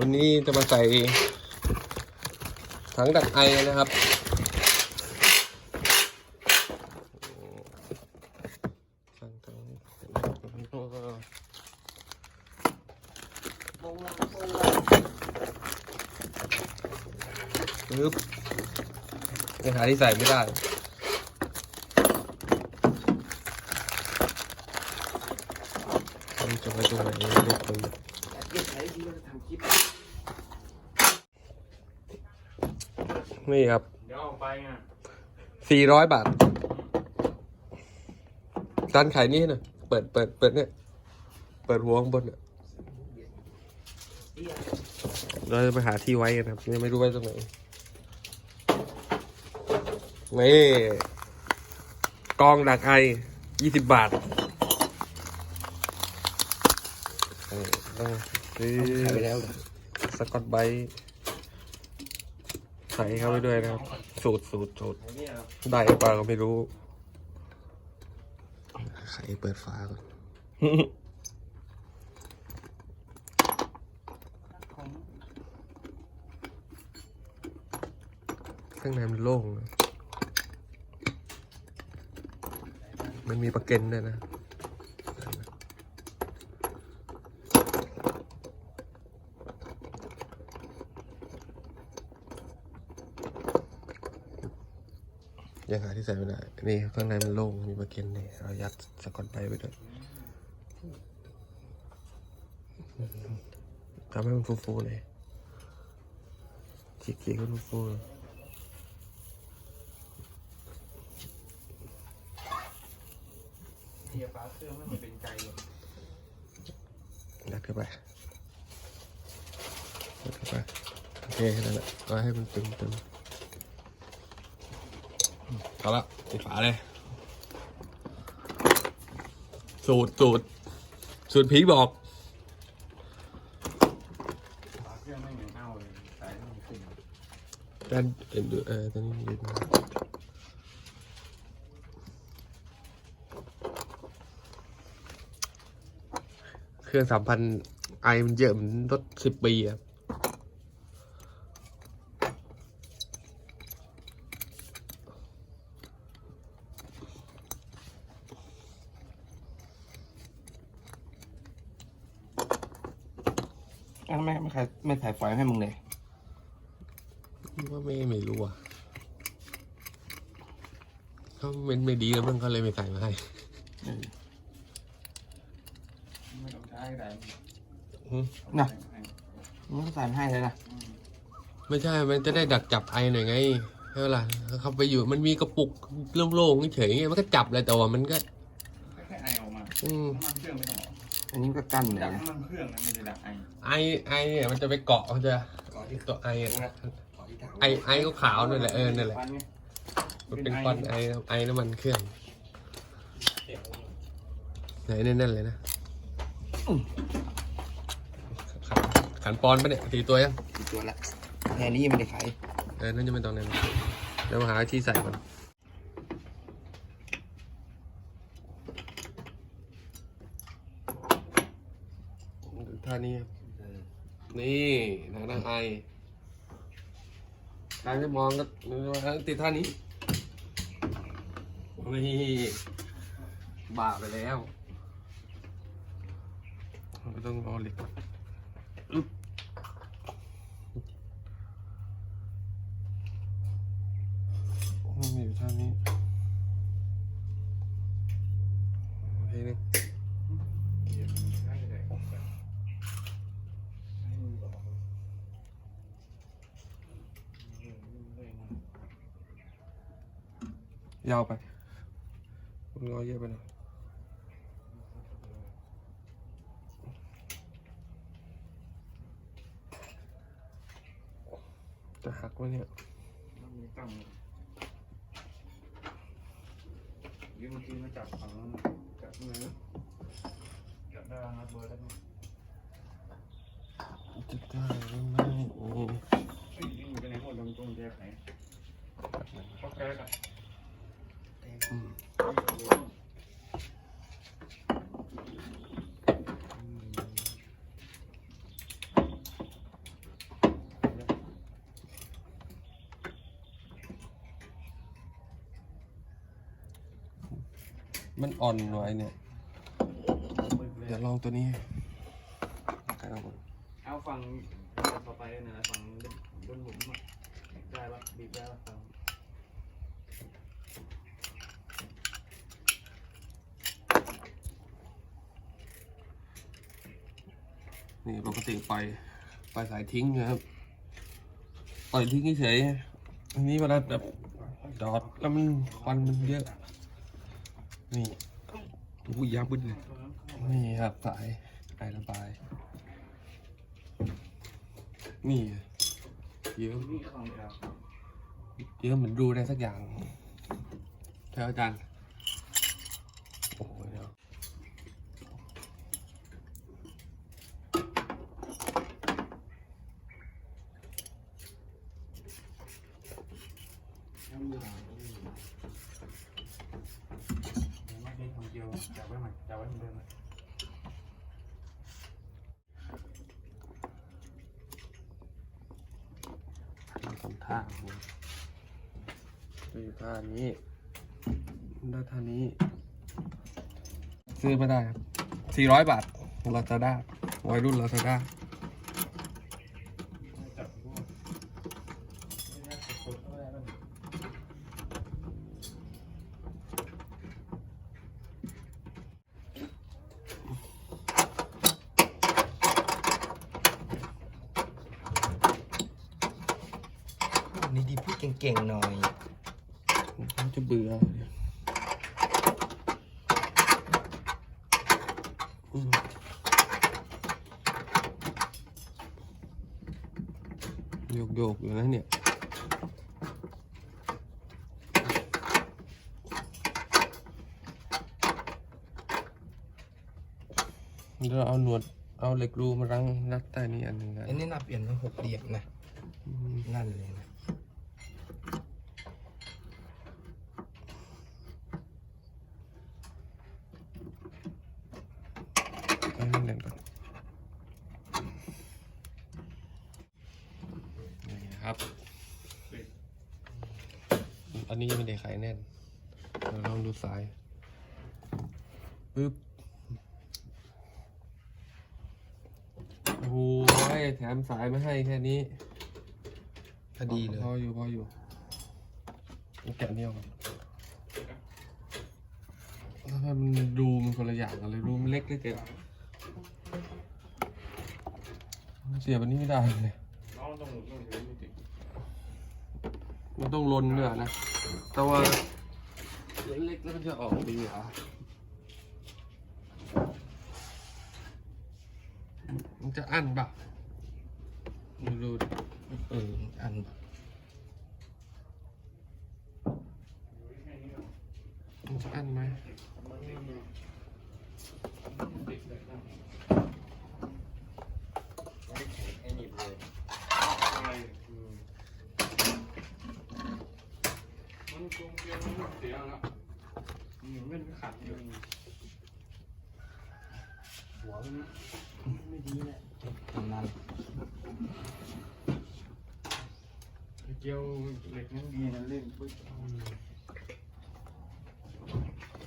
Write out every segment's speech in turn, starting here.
วันนี้จะมาใส่ถังดักไอนะครับถังถังโปงละโปงละปึ๊บยังหาที่ใส่ไม่ได้จะไปตรงไหนเรียกตรงเก็บใช้ที่าจะทำคลิป นี่ครับ เดี๋ยวออกไปไงสี่ร้อยบาทร้านขายนี่นะเปิดเปิดเปิดเนี่ย เปิดหัวข้างบนเนี่ยเราจะไปหาที่ไว้กันครับยังไม่รู้ไว้ตรงไหนนี่กองดักไอยี่สิบบาทเออต้องซื้อขายไปแล้วเหรอสกอตไบรท์ ใส่เข้าไปด้วยนะครับ สูตรสูตรสูตรได้หรือเปล่าก็ไม่รู้ใครเปิดฟ้าก่อนข้างในมันโล่งนะมันมีประเก็นด้วยนะ ยังหาที่ใส่ไม่ได้นี่ข้างในมันโล่งมีประเก็นนี่เรายัดสกอตไปไปด้วยทำให้มันฟูๆเลยฉีกๆให้มันฟูๆเลยเทียฟ้าเครื่องไม่เป็นใจเลยยัดเข้าไปยัดเข้าไปโอเคแค่นั้นแหละเอาให้มันตึงตึง เอาละปิดฝาเลย สูตรสูตรสูตรผีบอกเครื่องไม่เหมือนเอาเลยสายไม่ขึ้นด้านเอ็นดูเออตอนนี้ยืนเครื่องสามพันไอมันเยอะมันรถสิบปีอะ อ้าวไม่ไม่ใค รไม่ถ่ายไฟให้มึงเลยว่าไม่ไม่รู้อะเขาเป็นไม่ดีแล้วมันก็เลยไม่ใส่มาให้ไม่ต้องใช้อะไรน่ะมึงก็ใส่ให้เลยนะไม่ใช่ มันจะได้ดักจับไอหน่อยไงใช่ไหมล่ะเขาไปอยู่มันมีกระปุกโล่งๆเฉยๆไงมันก็จับเลยแต่ว่ามันก็แค่ไอออกมา อืมน้ำมันเครื่องไม่ต้องออกอันนี้ก็กั้นเลยดักนะน้ำมันเครื่องนะไม่ได้ดักไอไอไอเนี่ยมันจะไปเกาะมันจะตัวไออะไอไอก็ขาวนั่นแหละเออนั่นแหละฟันไงมันเป็นควันไอไอน้ำมันเครื่องไหนแน่นๆเลยนะขันขันปอนปะเนี่ยตีตัวยังกี่ตัวละแค่นี้ยังไม่ได้ขายเออนั่นจะเป็นตอนนั้นเดี๋ยวมาหาที่ใส่ก่อนานี้ครับนี่ทางด้านไอทางจะมองก็ติดท่านี้นี่บ้าไปแล้วไม่ต้องรอเหล็กก่อนอึ๊บมันมีอยู่ท่านี้โอเคนี่ ยาวไปมันรอเยอะไปหน่อยจะหักวะเนี่ยมีตั้งยืมเมื่อกี้มาจับฝั่งนั้นจับเนื้อจับได้แล้วนะเบอร์แล้วนะจะได้หรือไม่โอ้เฮ้ยยิงอยู่ไปไหนหมดลงตรงแยกไหนก็แค่กันอืม มันอ่อนหน่อยเนี่ย เดี๋ยวลองตัวนี้เอาฟังต่อไปเลยนะฟังรุ่นหมุนได้ปะบีบได้ปะฟัง นี่ปกติปล่อยปล่อยสายทิ้งนะครับปล่อยทิ้งเฉยอันนี้เวลาแบบจอดแล้วมันควันมันเยอะ นี่อุ้ยยาบึ้นเลยนี่ครับสายสายระบาย นี่เยอะเยอะเหมือนดูได้สักอย่างใช่อาจารย์ โอ้โหเดี๋ยว ยังมีหาง ไม่ได้ทำเดียวจับไว้ใหม่จับไว้เหมือนเดิมเลยทำท่าผมดูท่านี้ได้ท่านี้ ซื้อไม่ได้ครับสี่ร้อยบาทลาซาด้าวัยรุ่นลาซาด้า จับพวกไม่ได้กดเข้าไปแล้ว นี่ดีพูด เก่งๆหน่อยผมจะเบื่อเนี่ยอืมโยกโยกๆอยู่นะเนี่ยเราเอาหนวดเอาเหล็กรูมารั้งรัดใต้นี้อันหนึ่งนะอันนี้นับเปลี่ยนเป็นหกเหลี่ยมนะอืมนั่นเลยนะ เอาให้แน่นก่อนนี่ ครับ อันนี้ยังไม่ได้ไขแน่นเราลองดูสายปึ๊บโอ้โหแถมสายมาให้แค่นี้พอดีเลยพออยู่พออยู่เอาแกะเนี่ยวก่อนทำไมมันดูมันคนละอย่างกันเลยดูมันเล็กเหลยเกินเสียบอันนี้ไม่ได้เลย น้องต้องต้องถือไมันต้องลนเนื้อนะ แต่ว่าเล็กๆแล้วมันจะออกดีเหรอมันจะอั้นปะรูดเอออันมันจะอั้นไหม ไอ้หนีบเลย อะไรอืมมันจงเกียวมัน เสียแล้วอืมมันขัดอยู่หัวมันไม่ดีแหละทำนั้นเกียวเหล็กนั่นดีนะเล่นปึ๊บ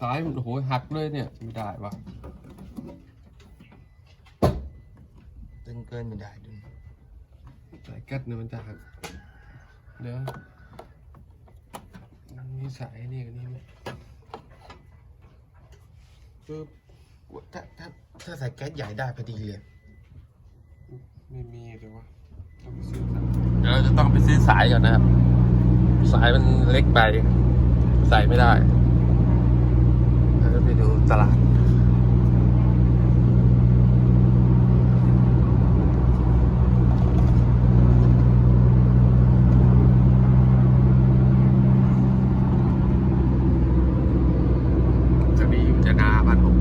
สายมันโอ้โหหักเลยเนี่ยไม่ได้วะตึงเกินไม่ได้ด้วยสายก๊สเนี่ยมันจะหักเดี๋ยว มีสายนี่กับนี่ไหมปึ๊บถ้าถ้าถ้าใส่แก๊สใหญ่ได้พอดีเลย ไม่มีเดี๋ยววะเดี๋ยวเราจะต้องไปซื้อสายก่อนนะครับ สายมันเล็กไป ใส่ไม่ได้ แล้วไปดูตลาด จะมีอยู่จะนาบ้านผม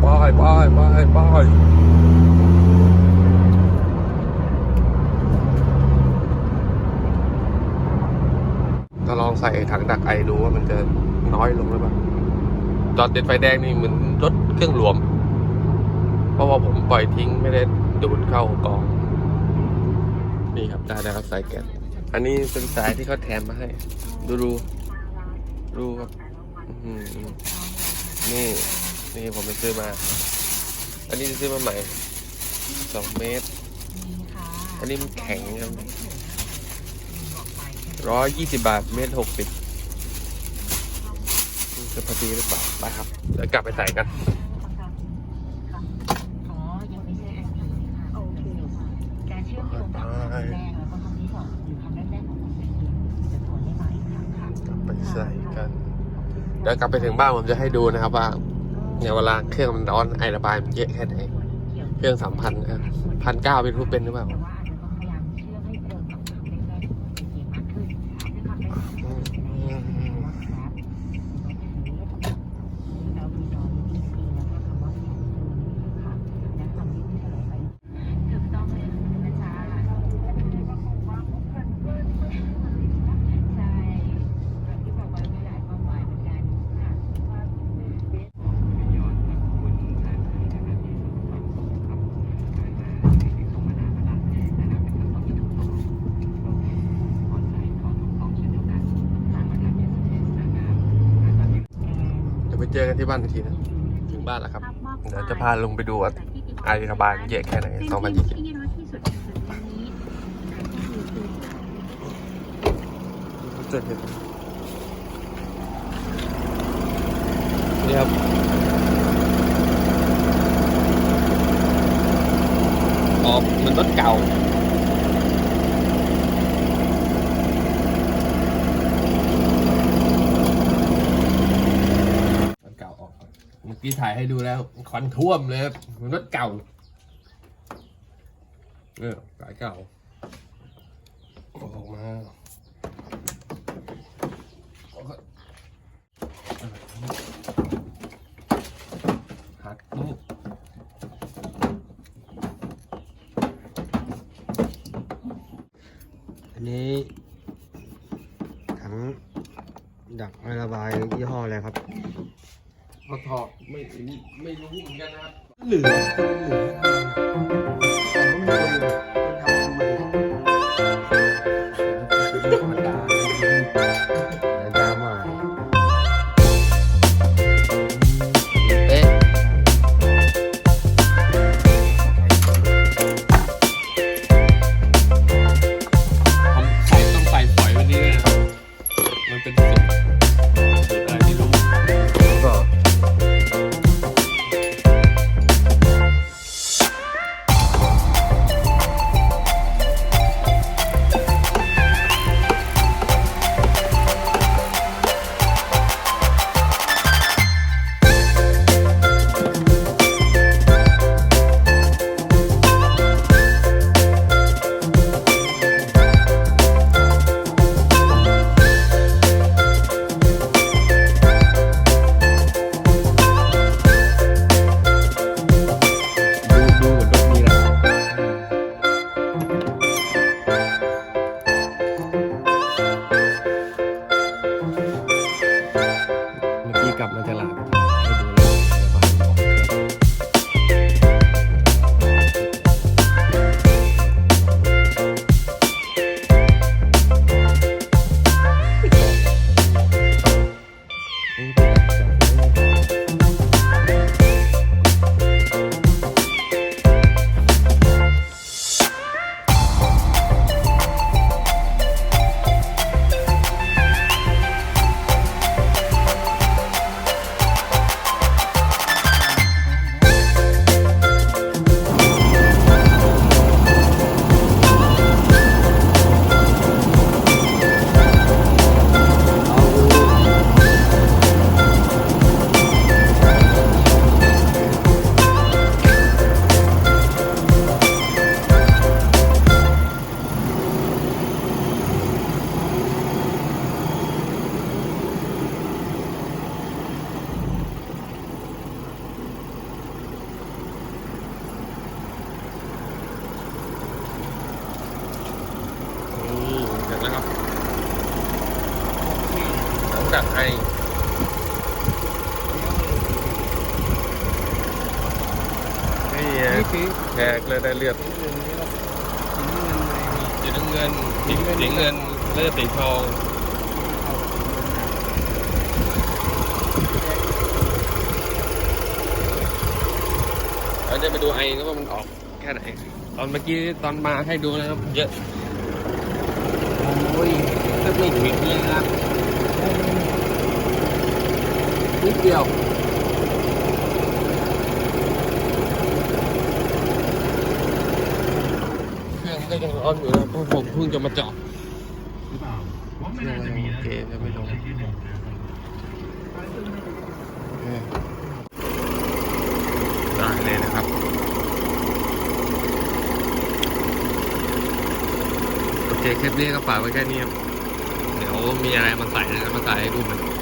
ไปไปไปไป จะลองใส่ถังดักไอดูว่ามันจะน้อยลงหรือเปล่าจอดติดไฟแดงนี่เหมือนรถเครื่องรวม เพราะว่าผมปล่อยทิ้งไม่ได้ดูดเข้ากอง นี่ครับได้แล้วครับสายแก๊สอันนี้เป็นสายที่เขาแถมมาให้ ดูดูดูครับอื้อหือนี่นี่ผมไปซื้อมา อันนี้ซื้อมาใหม่สองเมตร อันนี้มันแข็งครับ ร้อยยี่สิบบาท เมตรหกสิบจะพอดีหรือเปล่า ไปครับ เดี๋ยวกลับไปใส่กัน อ๋อ ยังไม่ใช่อันนี้ค่ะโอเคการเชื่อมโยงกับคำแรกแล้วก็คำที่สองหรือคำแรกๆของคำนี้จะตรวจได้ไหมค่ะกลับไปใส่กัน เดี๋ยวกลับไปถึงบ้านผมจะให้ดูนะครับว่าเนี่ยเวลาเครื่องมันร้อนไอระบายมันเยอะแค่ไหน เครื่องสามพันพันเก้าเป็นรู้เป็นหรือเปล่า แต่ว่าอาจจะต้องพยายามเชื่อมให้ตรงกับคำแรกๆของคำนี้มากขึ้นซึ่งคำแรกๆของคำนี้ว่าแคปแล้วมีนอนมีซีแล้วก็คำว่าแคปค่ะและคำที่ที่เฉลยไปถูกต้องเลยนะจ๊ะใช่อย่างที่บอกไว้มีหลายความหมายเหมือนกันค่ะ เดี๋ยวไปเจอกันที่บ้านอีกทีนะ ถึงบ้านแล้วครับ เดี๋ยวจะพาลงไปดูว่าไอระบายมันเยอะแค่ไหนสองพันยี่สิบที่น้อยที่สุดในสุดตรงนี้ก็คือคือเจอกันนี่ครับออกเหมือนรถเก่า รถเก่าออกก่อน เมื่อกี้ถ่ายให้ดูแล้วควันท่วมเลยครับรถเก่าเออสายเก่าออกมาหักนี่อันนี้ถังดักไอระบายยี่ห้ออะไรครับ เขาถอดไม่ไม่รู้เหมือนกันนะครับเหลือเหลือ นี่ไงนี่คือแขกเลยได้เลือดเรื่องนี้เราทีนี้เงินในจะเงินสีสีเงินแล้วจะสีทองเราจะไปดูไอ้ว่ามันออกแค่ไหน ตอนเมื่อกี้ตอนมาให้ดูนะครับ เยอะโอ้ยก็ไม่ถึงเลยนะนิดเดียว เครื่ องก็ยังร้อนอยู่นะเพราะผมเพิ่งจะมาจอดหรือเปล่าว่าไม่เครื่อน่างจะยังมีโอเคจะไม่ลงได้เลยนะครับโอเคคลิปนี้ก็ฝากไว้แค่นี้ เดี๋ยวมีอะไรมาใส่มาใส่ให้ดูใหม่